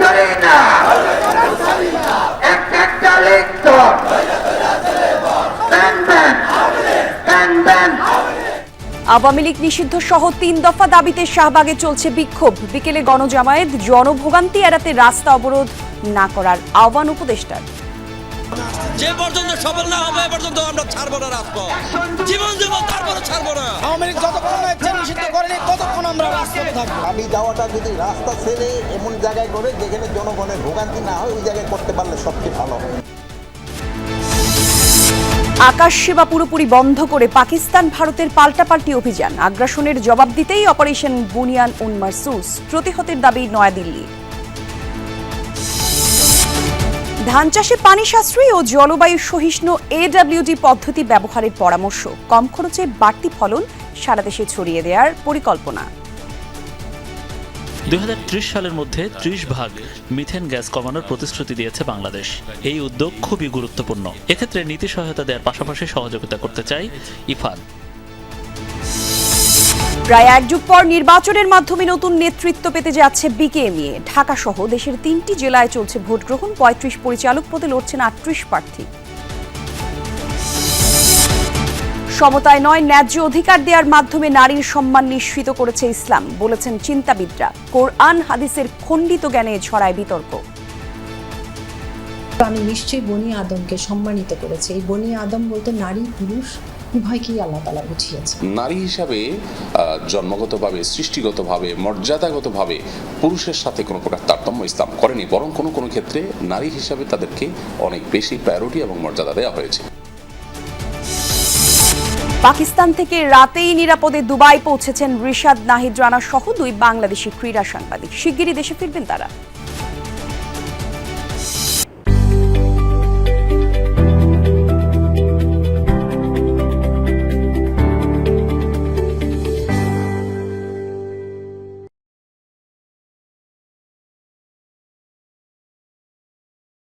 না একটা লিখত। আওয়ামী লীগ নিষিদ্ধ সহ তিন দফা দাবিতে শাহবাগে চলছে বিক্ষোভ। বিকেলে গণজামায়াত জনভোগান্তি এড়াতে রাস্তা অবরোধ না করার আহ্বান উপদেষ্টার। যে পর্যন্ত সফল না হবে পর্যন্ত আমরা ছাড়বো না রাজপথ। জীবন জীবন তারপরে ছাড়বো না। আমি যাওয়াটা যদি রাস্তা ছেড়ে এমন জায়গায় করে যেখানে জনগণের ভোগান্তি না হয় ওই জায়গায় করতে পারলে সবচেয়ে ভালো হয় আকাশ সেবা পুরোপুরি বন্ধ করে পাকিস্তান ভারতের পাল্টাপাল্টি অভিযান। আগ্রাসনের জবাব দিতেই অপারেশন বুনিয়ান উন মারসুস প্রতিহতের দাবি নয়াদিল্লি। ধান চাষে পানি সাশ্রয়ী ও জলবায়ু সহিষ্ণু এডব্লিউডি পদ্ধতি ব্যবহারের পরামর্শ। কম খরচে বাড়তি ফলন সারা দেশে ছড়িয়ে দেওয়ার পরিকল্পনা। দুই সালের মধ্যে ত্রিশ ভাগ মিথেন গ্যাস কমানোর প্রতিশ্রুতি দিয়েছে বাংলাদেশ। এই উদ্যোগ খুবই গুরুত্বপূর্ণ। এক্ষেত্রে নীতি সহায়তা দেওয়ার পাশাপাশি সহযোগিতা করতে চাই ইফাদ প্রায় এক যুগ পর নির্বাচনের মাধ্যমে নতুন নেতৃত্ব পেতে যাচ্ছে বিকেএমইএ ঢাকা সহ দেশের তিনটি জেলায় চলছে ভোট গ্রহণ পঁয়ত্রিশ পরিচালক পদে লড়ছেন আটত্রিশ প্রার্থী। সমতায় নয় ন্যায্য অধিকার দেওয়ার মাধ্যমে নারীর সম্মান নিশ্চিত করেছে ইসলাম বলেছেন চিন্তাবিদরা। কোরআন হাদিসের খণ্ডিত জ্ঞানে ছড়ায় বিতর্ক। আমি নিশ্চয়ই বনি আদমকে সম্মানিত করেছি। এই বনি আদম বলতে নারী পুরুষ উভয়কেই আল্লাহ তালা বুঝিয়েছে নারী হিসাবে আহ, জন্মগতভাবে সৃষ্টিগতভাবে মর্যাদাগতভাবে পুরুষের সাথে কোনো প্রকার তারতম্য ইসলাম করেনি বরং কোনো কোনো ক্ষেত্রে নারী হিসাবে তাদেরকে অনেক বেশি প্রায়োরিটি এবং মর্যাদা দেওয়া হয়েছে। পাকিস্তান থেকে রাতেই নিরাপদে দুবাই পৌঁছেছেন রিশাদ নাহিদ রানা সহ দুই বাংলাদেশি ক্রীড়া সাংবাদিক। শিগগিরই দেশে ফিরবেন তারা।